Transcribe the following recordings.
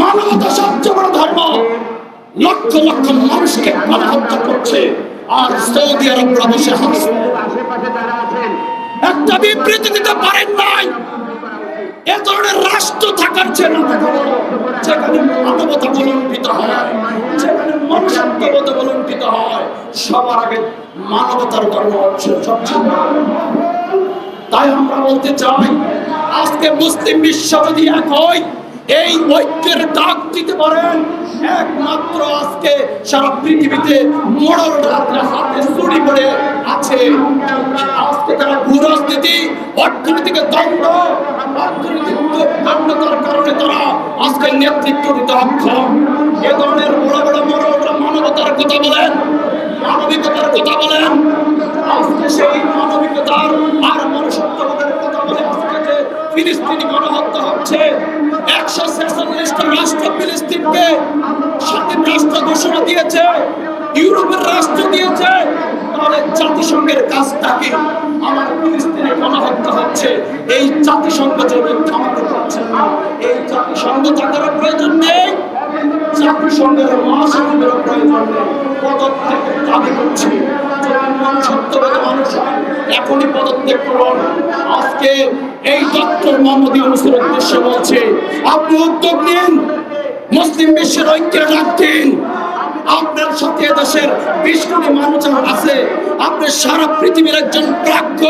মানবতা সবচেয়ে বড় ধর্ম। লক্ষ লক্ষ মানুষকে গণহত্যা করছে। আর সৌদি আরব হাসছে একটা বিবৃতি দিতে পারেন নাই। এ ধরনের রাষ্ট্র থাকার যেখানে মানবতা বলম্বিত হয়, যেখানে মনুষ্যত্ববোধ বলম্বিত হয়, সবার আগে মানবতার ধর্ম হচ্ছে সবচেয়ে তাই আমরা বলতে চাই, আজকে মুসলিম বিশ্ব যদি এক হয় এই ঐক্যের ডাক দিতে পারেন। একমাত্র আজকে সারা পৃথিবীতে মোড়ল রাত্রে হাতে চুরি করে আছে। আজকে তারা ভূরাজনীতি অর্থনীতিকে দ্বন্দ্ব, অর্থনৈতিক দণ্ডতার কারণে তারা আজকে নেতৃত্ব দিতে অক্ষম। এ ধরনের বড় বড় মোড়লরা মানবতার কথা বলেন, মানবিকতার কথা বলেন। আজকে সেই মানবিকতার আর মনুষ্যত্ববোধের কথা বলে আজকে যে ফিলিস্তিনি গণহত্যা হচ্ছে একশো ছেচল্লিশটা রাষ্ট্র ফিলিস্তিনকে স্বাধীন রাষ্ট্র ঘোষণা দিয়েছে, ইউরোপের রাষ্ট্র দিয়েছে, তাহলে জাতিসংঘের কাজটা কি আমার ফিলিস্তিনে গণহত্যা হচ্ছে। এই জাতিসংঘ যেন থামাতে পারছে না, এই জাতিসংঘ প্রয়োজন নেই, জাতিসংঘের মহাসচিবের প্রয়োজন নেই। পদত্যাগ দাবি করছি। এখনই পদত্যাগ করুন। আজকে এই ডক্টর মোহাম্মদ ইউনুসের উদ্দেশ্যে বলছে, আপনি উদ্যোগ নিন, মুসলিম বিশ্বের ঐক্যের ডাক দিন। আপনার সাথে দেশের বিশ কোটি মানুষ আছে, আপনি সারা পৃথিবীর একজন প্রাজ্ঞ,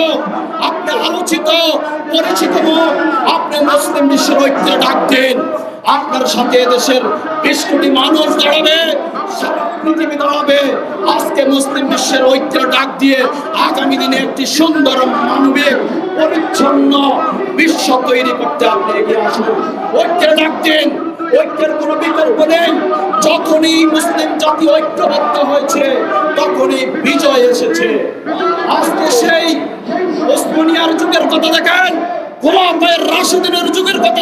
আপনি আলোচিত, পরিচিত আপনি মুসলিম বিশ্বের ঐক্যের ডাক দিন। আপনার সাথে দেশের বিশ কোটি মানুষ দাঁড়াবে পৃথিবী দাঁড়াবে আজকে মুসলিম বিশ্বের ঐক্যের ডাক দিয়ে আগামী দিনে একটি সুন্দর মানবিক, পরিচ্ছন্ন বিশ্ব তৈরি করতে আপনি এগিয়ে আসুন। ঐক্যের ডাক দিন, ঐক্যের কোনো বিকল্প নেই। যখনই মুসলিম জাতি ঐক্যবদ্ধ হয়েছে, তখনই বিজয় এসেছে। আজকে সেই ওসমানিয়ার যুগের কথা দেখেন গোলাপায়ের রাশিদিনের যুগের কথা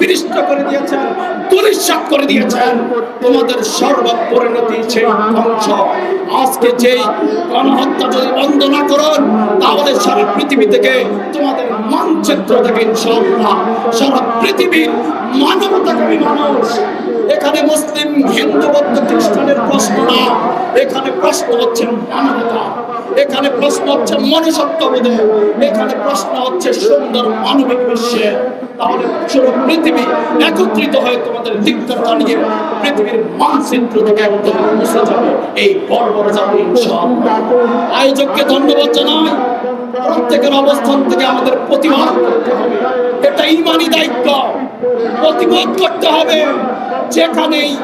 বিনিষ্ট করে দিয়েছেন দুলিশ্বাত করে দিয়েছেন। তোমাদের সর্বপরিণতি সেই ধ্বংস। আজকে যেই গণহত্যা যদি বন্ধ না করুন, তাহলে সারা পৃথিবী থেকে, তোমাদের মানচিত্র থেকে ইনশাআল্লাহ, সারা পৃথিবীর মানবতাকামী মানুষ। এখানে মুসলিম, হিন্দু, বৌদ্ধ, খ্রিস্টানের প্রশ্ন না। এখানে প্রশ্ন হচ্ছে মানবতা। এখানে প্রশ্ন হচ্ছে মনুষ্যত্ববোধে। এখানে প্রশ্ন হচ্ছে সুন্দর মানবিক বিশ্বে। তাহলে পুরো পৃথিবী একত্রিত হয়ে তোমাদের দিকটা জানিয়ে পৃথিবীর মানচিত্র থেকে একদম মুছে যাবে। এই জাতি আয়োজককে ধন্যবাদ জানাই। প্রত্যেকের অবস্থান থেকে আমাদের প্রতিবাদ করতে হবে। এটা ইমানি দায়িত্ব। প্রতিবাদ করতে হবে। যেখানেই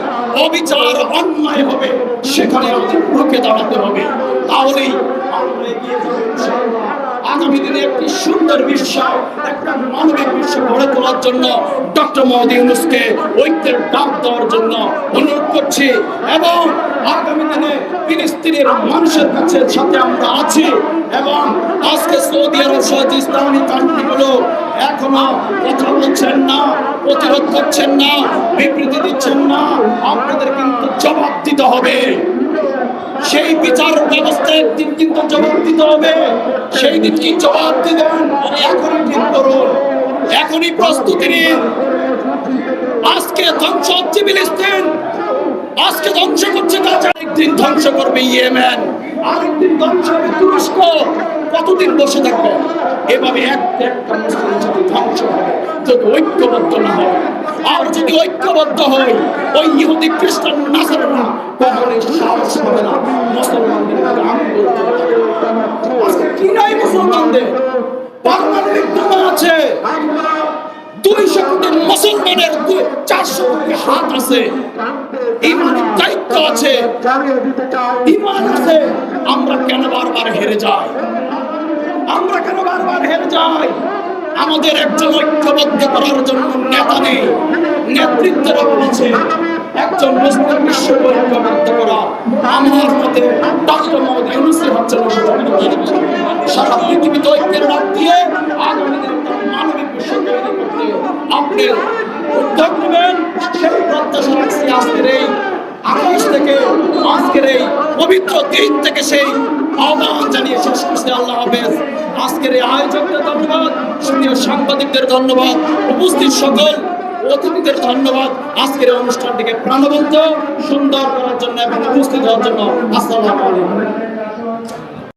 অবিচার, অন্যায় হবে, সেখানে আমাদের রুখে দাঁড়াতে হবে। তাহলেই আমরা এগিয়ে যাব। আগামী দিনে একটি সুন্দর বিশ্ব, একটা মানবিক বিশ্ব গড়ে তোলার জন্য ডক্টর মোহাম্মদ ইউনুসকে ঐক্যের ডাক দেওয়ার জন্য অনুরোধ করছি এবং আগামী দিনে ফিলিস্তিনের মানুষের কাছে সাথে আমরা আছি এবং আজকে সৌদি আরব সহ ইসলামী কান্ট্রিগুলো এখনও কথা বলছেন না, প্রতিরোধ করছেন না, বিবৃতি দিচ্ছেন না, আপনাদের কিন্তু জবাব দিতে হবে। সেই বিচার ব্যবস্থা একদিন কিন্তু জবাব দিতে হবে। সেই দিন কি জবাব দিবেন? এখনই ঠিক করুন। এখনই প্রস্তুতি নিন। আজকে ধ্বংস হচ্ছে ফিলিস্তিন। আজকে ধ্বংস করছে গাজা। একদিন ধ্বংস করবে ইয়েমেন। আরেকদিন ধ্বংস হবে তুরস্ক। কতদিন বসে থাকবে? এভাবে এক একটা মুসলিম জাতি ধ্বংস হবে। যদি ঐক্যবদ্ধ না হয় আর যদি ঐক্যবদ্ধ হয় ওই ইহুদি খ্রিস্টান নাসারা কখনোই সাহস হবে না। মুসলমানদের আজকে কি নাই মুসলমানদের? পারমাণবিক বোমা আছে। দুইশো কোটি মুসলমানের চারশো কোটি হাত আছে। ইমানের দায়িত্ব আছে। ইমান আছে। আমরা কেন বারবার হেরে যাই? আমরা কেন বারবার হেরে যাই? আমাদের একজন ঐক্যবদ্ধ করার জন্য নেতা নেই নেতৃত্বের বলেছে, একজন মুসলিম বিশ্ব ঐক্যবদ্ধ করা। আমার মতে ডক্টর মোহাম্মদ ইউনুসি হচ্ছেন সারা পৃথিবীতে ঐক্যের ডাক দিয়ে আগামী দিনে মানবিক বিশ্ব করতে আপনি উদ্যোগ নেবেন। সেই প্রত্যাশা রাখছি আজকের এই আকাশ থেকে, আজকের এই পবিত্র দিন থেকে সেই আহ্বান জানিয়ে শেষ করছে। আল্লাহ হাফেজ। আজকের এই আয়োজকদের ধন্যবাদ। সুপ্রিয় সাংবাদিকদের ধন্যবাদ। উপস্থিত সকল অতিথিদের ধন্যবাদ। আজকের অনুষ্ঠানটিকে প্রাণবন্ত, সুন্দর করার জন্য এবং উপস্থিত হওয়ার জন্য আসসালামু আলাইকুম।